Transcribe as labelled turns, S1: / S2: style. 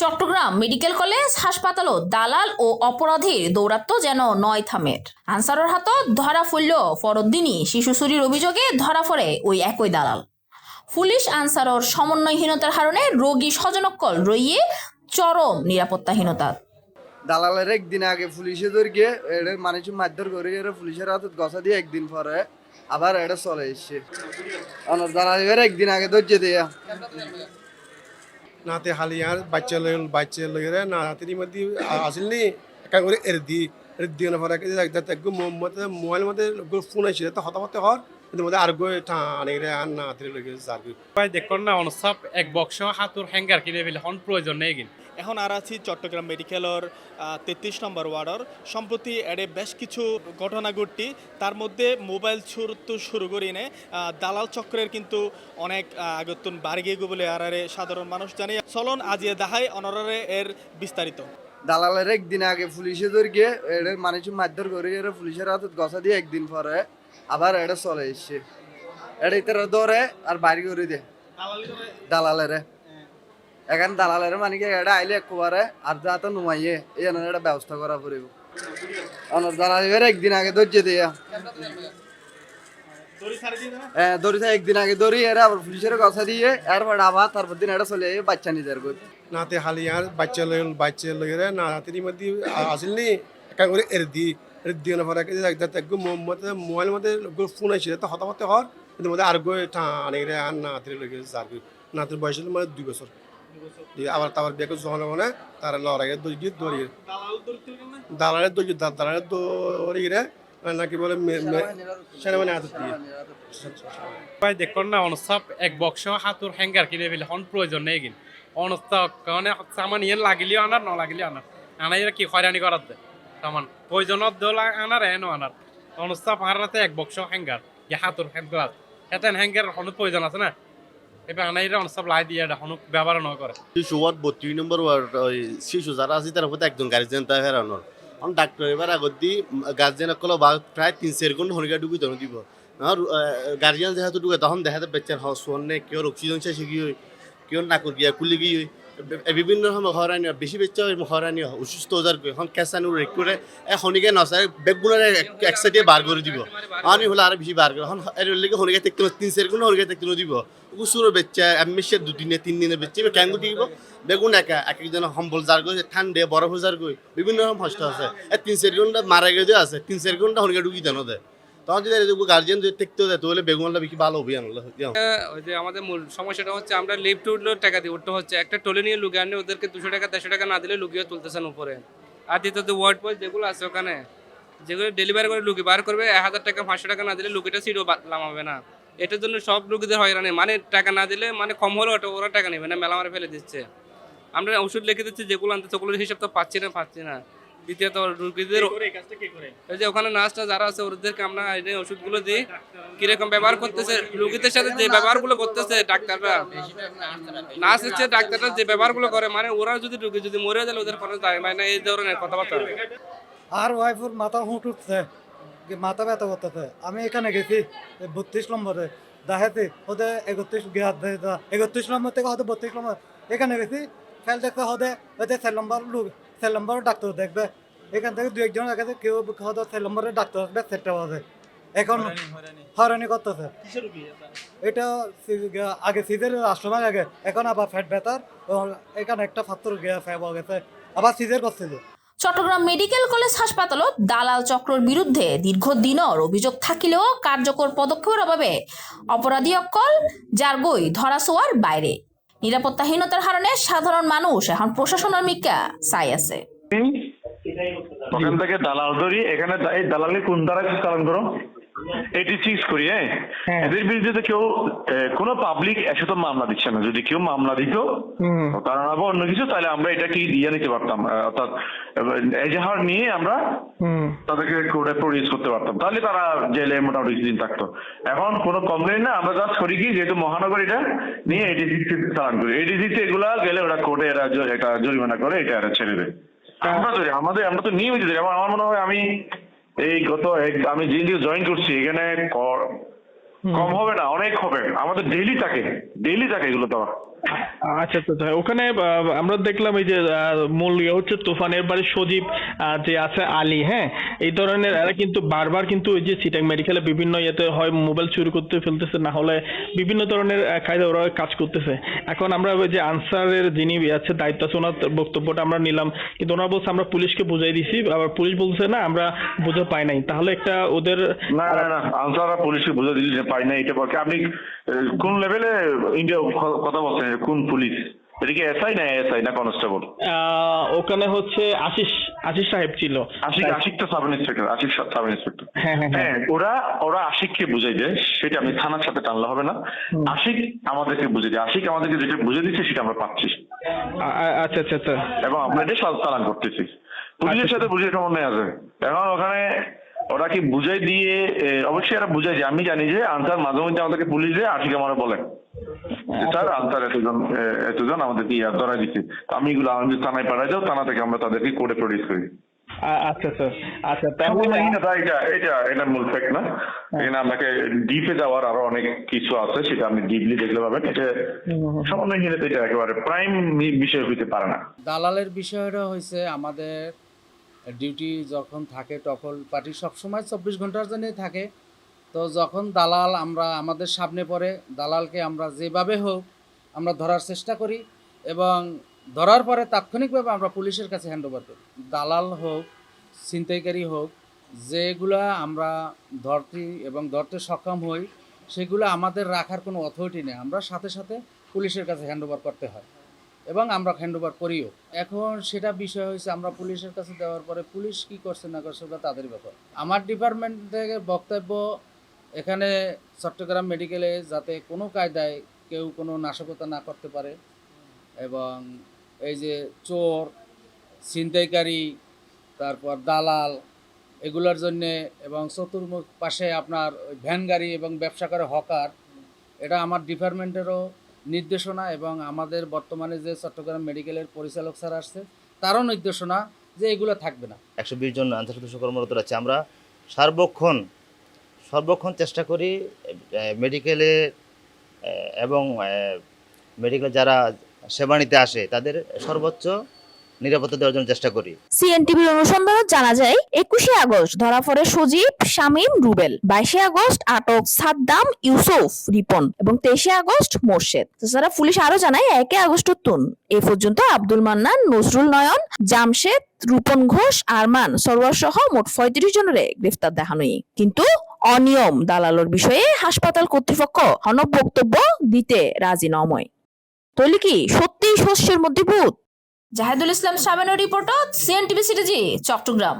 S1: Chittagong medical college, হাসপাতালও দালাল ও অপরাধীর দৌরাত্ম যেন নয় থামের। আনসারের হাতত ধরা ফুলল ফরদ্দিনী। শিশু চুরির অভিযোগে ধরা পড়ে ওই একই দালাল। পুলিশ আনসারর সমন্বয়হীনতার কারণে রোগী স্বজনকল রইয়ে চরম নিরাপত্তাহীনতা।
S2: দালালের একদিন আগে পুলিশে ধরিয়ে এটা মানুষ মারধর করে পুলিশের হাতত গছা দিয়ে একদিন পরে আবার এটা চলে এসছে। দালালের একদিন আগে ধৈর্য দেয়া।
S3: নাতে হালিয়ার বাচ্চা লই বাচ্চা লইরে না হাতের মধ্যে আসিল নি একা করে এর দি এর দিয়ে না পরে একদম একদম মধ্যে মোবাইল মধ্যে ফোন আসছে তো হতাহত হর কিন্তু মধ্যে আর গো টানে রে আর না হাতের লগে যার
S4: ভাই দেখুন না অনসাপ এক বক্স হাতুর হ্যাঙ্গার কিনে ফেলে হন প্রয়োজন নেই কিন্তু
S5: এখন আর আছি চট্টগ্রাম মেডিকেলের তেত্রিশ নম্বর ওয়ার্ডর। সম্প্রতি এডে বেশ কিছু ঘটনা ঘটটি তার মধ্যে মোবাইল চুর তো শুরু করি নে দালাল চক্রের কিন্তু অনেক আগতুন বাড়ি গিয়ে বলে আর আরে সাধারণ মানুষ জানে। চলন আজিয়ে দাহাই অনরারে এর বিস্তারিত।
S2: দালালের একদিন আগে পুলিশে ধরিয়ে এটা মানুষ মারধর করে এরা পুলিশের হাতত গছা দিয়ে একদিন পরে আবার এটা চলে এসছে। এটা ইতারা ধরে আর বাড়ি করে দে। দালালেরে। এখন দালালের মানে কি এটা আইলে একবারে আর যা তো নুমাইয়ে, এই জন্য এটা ব্যবস্থা করা পড়িব। অনার দালালের একদিন আগে ধৈর্য দেয়া। হ্যাঁ থাকে একদিন আগে ধরি এরা আবার পুলিশের কথা দিয়ে, এরপর আবার তারপর দিন এটা চলে যাবে বাচ্চা নিজের কই
S3: নাতে হালিয়ার বাচ্চা লই, বাচ্চা লইরে না হাতের মধ্যে আসিল নি, একা করে এর দি এর দিয়ে না পরে একদম মধ্যে মোবাইল মধ্যে ফোন আসছে তো হতাহত হর কিন্তু মধ্যে আর গো টানে রে, আর না হাতের বয়স হলো মানে দুই বছর। আবার তারপর করে যখন মানে তার লড়াইয়ে দড়ি দড়িয়ে দালালের দড়ি দালালের দড়ি রে নাকি বলে সেনাবাহিনী দিয়ে।
S4: ভাই, দেখুন না অনসাপ এক বক্স হাতুর হ্যাঙ্গার কিনে ফেলে। হন প্রয়োজন নেই কিন্তু। অনস্থাপ কারণে সামান ইয়ে লাগিলেও আনার ন লাগিলেও আনার। আনাই কি হয়রানি করার দে? সামান প্রয়োজনত দোলা আনার এনো আনার। অনস্থাপ হারাতে এক বক্স হ্যাঙ্গার হাতুর হ্যাঙ্গার হেতেন হ্যাঙ্গার হনুক প্রয়োজন আছে না? এবার আনাইরে অনস্থাপ লাই দিয়ে হনুক ব্যবহার ন করে।
S6: শিশু ওয়ার্ড বত্রিশ নম্বর ওয়ার্ড, ওই আছে তার মধ্যে একজন গার্জেন এখন ডাক্তার এবার আগত দি গার্জেন কল বা প্রায় তিন চার ঘণ্টা হরিকা ডুবি তখন দিব। আর গার্জিয়ান যেহেতু ডুবে তখন দেখা যায় বেচার নে কেউ অক্সিজেন চাইছে কি হয় কেউ নাকৰ গিয়া কুলি গিয়ে বিভিন্ন সময় বেচা হয় হরানি হয় অসুস্থ ওজার গৈ, এখন কেঁচানো রেক করে এ শনিকে নচাই বেগগুণারে এক সাইডে বার করে দিব। আমি হলে আর বেশি বার করে এখন এর লেগে শনিকে দেখতে তিন চার গুণ হরিকা দেখতে দিব। উসুরো বেচা এমনিশে দুদিনে তিন দিনে ক্যাঙ্গু দিব বেগুন একা এক একজন সম্বল যার গই ঠান্ডে বরফ যার গই বিভিন্ন রকম কষ্ট আছে। তিন চার ঘণ্টা মারা গিয়ে আছে, তিন চার ঘণ্টা হরিকা ঢুকি দেয় তখন যদি গার্জিয়ান যদি দেখতে দেয়, তাহলে বেগুনটা বেশি ভালো আনলে
S7: ওই যে আমাদের মূল সমস্যাটা হচ্ছে, আমরা লিফট উঠলেও টাকা দিই। হচ্ছে, একটা টলে নিয়ে লুকিয়ে আনলে ওদেরকে দুশো টাকা, দেড়শো টাকা না দিলে লুকিয়ে তুলতেছেন উপরে। আর দ্বিতীয়ত ওয়ার্ড বয় যেগুলো আছে ওখানে, যেগুলো ডেলিভারি করে লুকি বার করবে, এক হাজার টাকা, পাঁচশো টাকা না দিলে লুকিটা সিটও নামাবে না। এটার জন্য সব লুকিদের হয়রানি। মানে টাকা না দিলে মানে কম হলেও ওটা ওরা টাকা নেবে না মেলা মারে ফেলে দিচ্ছে। আমরা ওষুধ লিখে দিচ্ছি, যেগুলো আনতে সেগুলোর হিসাব তো পাচ্ছি না পাচ্ছি না। দ্বিতীয়ত রুগীদের এই যে ওখানে নার্সটা যারা আছে ওদেরকে আমরা এই ওষুধগুলো দিই। কীরকম ব্যবহার করতেছে রোগীদের সাথে যে ব্যবহারগুলো করতেছে ডাক্তাররা। নার্স হচ্ছে ডাক্তাররা যে ব্যবহারগুলো করে মানে ওরা যদি রোগী যদি মরে যায় ওদের কোনো দায় মানে এই ধরনের কথাবার্তা।
S8: আর ওয়াইফের মাথা হুঁট উঠছে মাথা ব্যথা করতেছে। আমি এখানে গেছি বত্রিশ নম্বরে। দেখাতে ওদের একত্রিশ একত্রিশ নম্বর থেকে হয়তো বত্রিশ নম্বর। এখানে গেছি ফেল দেখতে হতে হয়তো সেল নম্বর লোক সেল নম্বর ডাক্তার দেখবে। এখান থেকে দু একজন দেখাতে কেউ হয়তো সেল নম্বরের ডাক্তার আসবে সেটা হবে এখন হয়রানি করতেছে। এটা? আগে সিজের আশ্রমের আগে। এখন আবার ফ্যাট ও এখানে একটা ফাত্তর গিয়ে ফ্যাব গেছে। আবার সিজের করছে যে।
S1: চট্টগ্রাম মেডিকেল কলেজ হাসপাতালত দালাল চক্রর বিরুদ্ধে দীর্ঘদিনর অভিযোগ থাকিলেও কার্যকর পদক্ষেপের অভাবে অপরাধী অকল যার গই ধরাছোয়ার বাইরে। নিরাপত্তাহীনতার কারণে সাধারণ মানুষ এখন প্রশাসনের মিকা চাই আছে।
S9: ওখান থেকে দালাল ধরি এখানে এই দালালি কোন দ্বারা চালান করো? এইটি সিক্স করি হ্যাঁ? এদের বিরুদ্ধে তো কেউ কোনো পাবলিক এসে তো মামলা দিচ্ছে না। যদি কেউ মামলা দিত কারণ আবার অন্য কিছু তাহলে আমরা এটা কি দিয়ে নিতে পারতাম? অর্থাৎ এজাহার নিয়ে আমরা তাদেরকে কোর্টে প্রডিউস করতে পারতাম। তাহলে তারা জেলে মোটামুটি কিছুদিন থাকতো। এখন কোনো কমপ্লেন না আমরা জাস্ট করি কি যেহেতু মহানগর এটা নিয়ে এটি সিক্স চালান করি। এটি সিক্স এগুলা গেলে ওরা কোর্টে এরা এটা জরিমানা করে এটা এরা ছেড়ে দেয়। আমরা ধরি আমাদের আমরা তো নিয়মিত ধরি আমার আমার মনে হয় আমি এই গত এক- আমি যে দিন জয়েন করছি এখানে কম হবে না অনেক হবে। আমাদের ডেইলি থাকে। ডেইলি থাকে এগুলো দেওয়া।
S10: আচ্ছা আচ্ছা আচ্ছা। ওখানে আমরা দেখলাম এই যে মূল ইয়ে হচ্ছে তুফানের বাড়ি সজীব যে আছে আলী হ্যাঁ? এই ধরনের এরা কিন্তু বারবার কিন্তু ওই যে সিটাং মেডিকেলে বিভিন্ন ইয়েতে হয়, মোবাইল চুরি করতে ফেলতেছে, না হলে বিভিন্ন ধরনের কায়দা ওরা কাজ করতেছে। এখন আমরা ওই যে আনসারের যিনি ইয়ে আছে, দায়িত্ব আছে, ওনার বক্তব্যটা আমরা নিলাম। কিন্তু ওনারা বলছে, আমরা পুলিশকে বুঝাই দিছি, আবার পুলিশ বলছে, না, আমরা বুঝে পাই নাই। তাহলে একটা ওদের,
S9: না না না, আনসাররা পুলিশকে বুঝে যে পাই না এটা আপনি কোন লেভেলে ইন্ডিয়া কথা বলছেন? কোন পুলিশ? এটা কি এসআই না এসআই না কনস্টেবল?
S10: ওখানে হচ্ছে আশিস আশিস সাহেব ছিল।
S9: আশিক আশিক তো sub inspector Ashiq sub inspector.
S10: হ্যাঁ হ্যাঁ হ্যাঁ।
S9: হ্যাঁ ওরা ওরা আশিককে বুঝাই দেয় সেটা আমি থানার সাথে টানলে হবে না। আশিক আমাদেরকে বুঝে দেয়। আশিক আমাদেরকে যেটা বুঝে দিচ্ছে সেটা আমরা পাচ্ছি।
S10: আচ্ছা আচ্ছা আচ্ছা।
S9: এবং আমরা এটা সব চালান করতেছি। পুলিশের সাথে বুঝে সমন্বয় আছে। এখন ওখানে ওরা কি বুঝাই দিয়ে অবশ্যই এরা বুঝাই যে আমি জানি যে আনসার মাঝে মধ্যে আমাদেরকে পুলিশ দিয়ে আশিক আমার বলে। স্যার আনসার এতজন এতজন আমাদেরকে ইয়ার ধরাই দিচ্ছে। আমি এগুলো আমি থানায় পাঠাই যাও থানা থেকে আমরা তাদেরকে কোর্টে প্রডিউস করি।
S10: আচ্ছা আচ্ছা আচ্ছা
S9: সম্পূর্ণ
S10: তাহলে
S9: হীনতা এটা এটা এটা মূল ফ্যাক্ট না। এখানে আপনাকে ডিপে যাওয়ার আরও অনেক কিছু আছে সেটা আপনি ডিপলি দেখলে পাবেন। এটা একেবারে প্রাইম বিষয় হইতে পারে না।
S11: দালালের বিষয়টা হয়েছে আমাদের ডিউটি যখন থাকে টফল পার্টি সবসময় চব্বিশ ঘণ্টার জন্যই থাকে। তো যখন দালাল আমরা, আমাদের সামনে পড়ে, দালালকে আমরা যেভাবে হোক আমরা ধরার চেষ্টা করি এবং ধরার পরে তাৎক্ষণিকভাবে আমরা পুলিশের কাছে হ্যান্ড ওভার করি। দালাল হোক, ছিনতাইকারী হোক, যেগুলা আমরা ধরতে এবং ধরতে সক্ষম হই, সেগুলো আমাদের রাখার কোনো অথরিটি নেই। আমরা সাথে সাথে পুলিশের কাছে হ্যান্ড ওভার করতে হয়। এবং আমরা হ্যান্ড ওভার করিও। এখন সেটা বিষয় হয়েছে আমরা পুলিশের কাছে দেওয়ার পরে পুলিশ কি করছে না করছে ওটা তাদের ব্যাপার। আমার ডিপার্টমেন্ট থেকে বক্তব্য এখানে চট্টগ্রাম মেডিকেলে যাতে কোনো কায়দায় কেউ কোনো নাশকতা না করতে পারে এবং এই যে চোর, ছিনতাইকারী, তারপর দালাল এগুলোর জন্যে এবং চতুর্মুখ পাশে আপনার ভ্যান গাড়ি এবং ব্যবসা করে হকার, এটা আমার ডিপার্টমেন্টেরও নির্দেশনা এবং আমাদের বর্তমানে যে চট্টগ্রাম মেডিকেলের পরিচালক স্যার আসছে, তারও নির্দেশনা যে এগুলো থাকবে না।
S12: একশো বিশ জন আন্তর্জাতিক কর্মরত আছে আমরা সার্বক্ষণ, সর্বক্ষণ চেষ্টা করি মেডিকেলে এবং মেডিকেল যারা সেবা নিতে আসে, তাদের সর্বোচ্চ নিরাপত্তা দেওয়ার জন্য চেষ্টা করি।
S1: সিএনটিভির অনুসন্ধানে জানা যায়, একুশে আগস্ট ধরা পড়ে সজীব, শামীম, রুবেল। বাইশে আগস্ট আটক সাদ্দাম, ইউসুফ, রিপন এবং তেইশে আগস্ট মোর্শেদ। তাছাড়া পুলিশ আরও জানায়, একে আগস্ট তুন। এ পর্যন্ত আব্দুল মান্নান, নজরুল নয়ন, জামশেদ, রূপন ঘোষ, আরমান সরোয়ার সহ মোট পঁয়ত্রিশ জনের গ্রেফতার দেখানোই কিন্তু অনিয়ম দালালোর বিষয়ে হাসপাতাল কর্তৃপক্ষ হনব বক্তব্য দিতে রাজি নময়। তৈলি কি সত্যিই শস্যের মধ্যে ভূত? জাহেদুল ইসলাম সাবানের রিপোর্ট সিএনটিভি সিটিজি চট্টগ্রাম।